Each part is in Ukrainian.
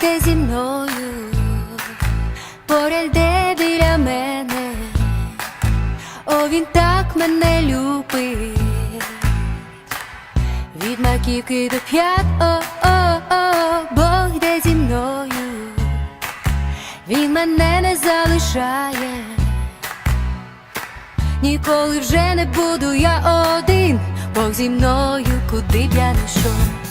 Бути зі мною, поряд де біля мене, о, він так мене любить, від маківки до п'ят, о, о, о, Бог йде зі мною, він мене не залишає, ніколи вже не буду я один, Бог зі мною, куди б я не йшов.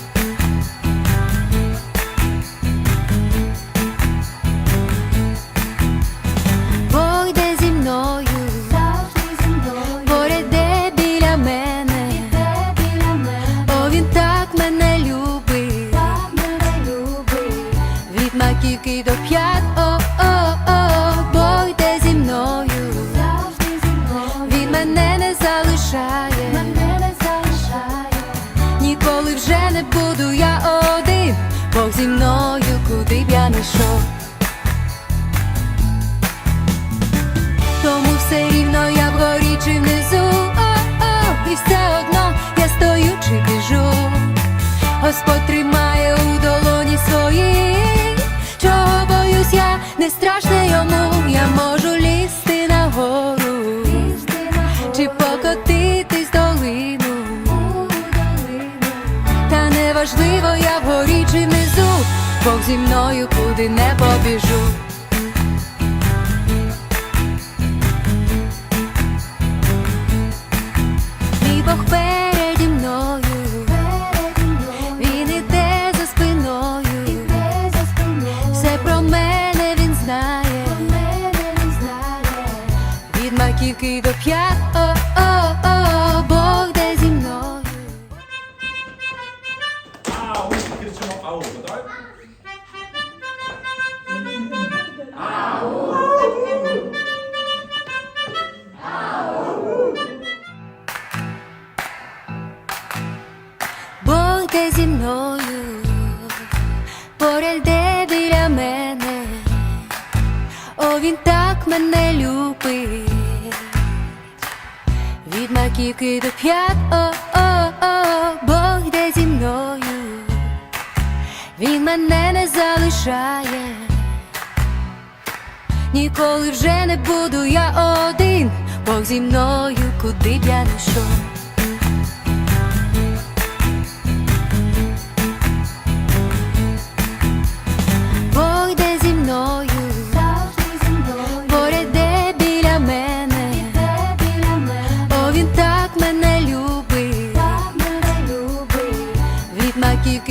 Ніколи вже не буду я один, Бог зі мною, куди б я не йшов. Тому все рівно я вгорі чи внизу, о-о, і все одно я стою чи біжу. Господь тримає неважливо, я вгорі чи внизу, Бог зі мною куди не побіжу. Бог переді мною, він іде за спиною, все про мене він знає, від маківки до п'ят, Зі мною, поряд де біля мене, о, він так мене любить, від маківки до п'ят, о, о, о, Бог де зі мною, він мене не залишає, ніколи вже не буду я один, Бог зі мною, куди б я не йшов.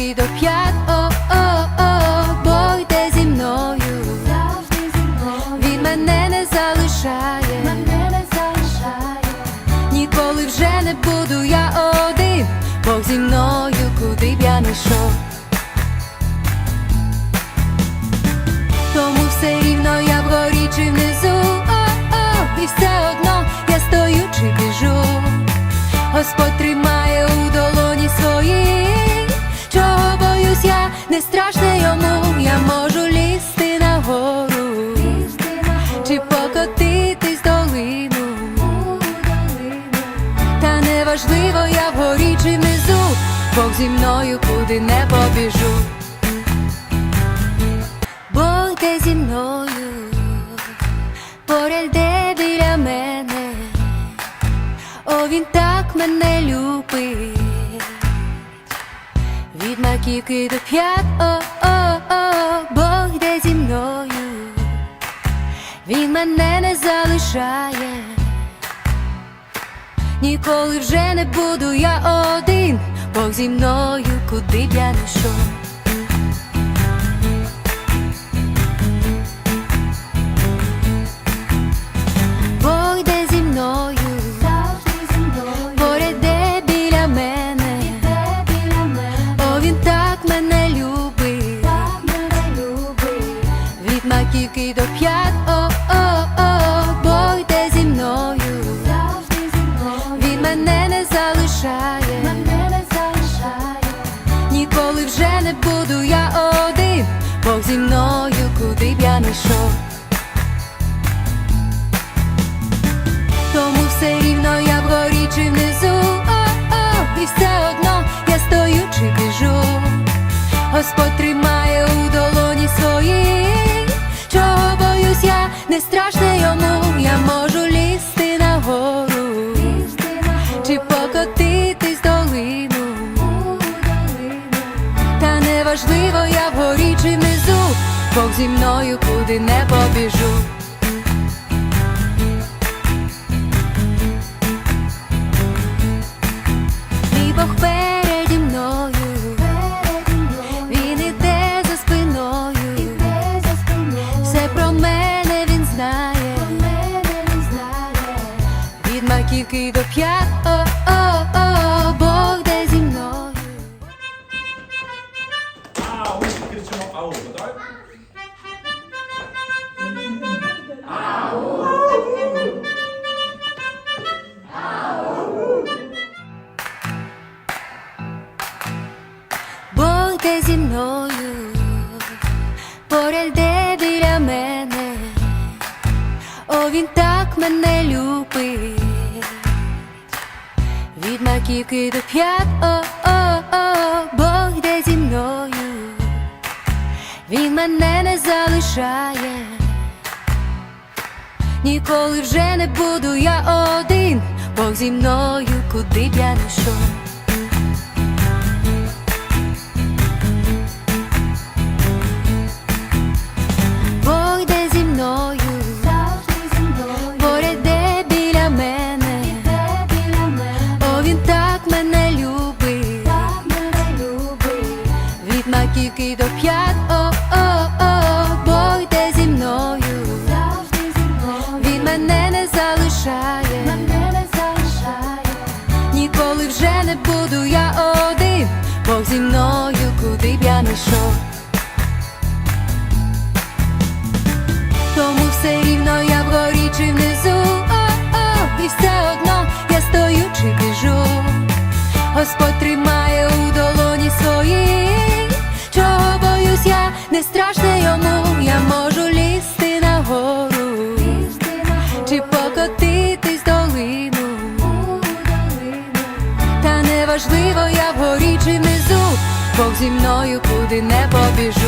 Маківки до п'ят, о, о, о, Бог йде зі мною, завжди зі мною, він мене не залишає, мене не залишає, ніколи вже не буду я один, Бог зі мною, куди б я не йшов. Зі мною куди не побіжу. Бог йде зі мною, поряд де біля мене, о, він так мене любить, від маківки до п'ят, о, о, о, Бог йде зі мною, він мене не залишає, ніколи вже не буду я один, Бог зі мною, куди б я не йшов. Бог йде зі мною, завжди біля мене, о, він так мене любить, так мене любить, від до п'ят, ніколи вже не буду я один, Бог зі мною, куди б я не йшов. Тому все рівно я вгорі чи внизу, о-о, і все одно я стою чи біжу. Господь тримає Бог зі мною куди не побіжу. Мій Бог переді мною, він іде за спиною, все про мене він знає, від маківки до п'ят, Зі мною, поряд де біля мене, о, він так мене любить, від маківки до п'ят, о, о, о, Бог де зі мною, він мене не залишає, ніколи вже не буду я один, Бог зі мною, куди б я не йшов. Маківки до п'ят, о, о, о, Бог йде зі мною, Завжди зі мною, він мене не залишає, мене не залишає. ніколи вже не буду я один, Бог зі мною, куди б я не йшов. Тому все рівно я вгорі чи внизу, о-о, і все одно я стою чи біжу. Господь тримає у долоні своїй, зі мною куди не побіжу.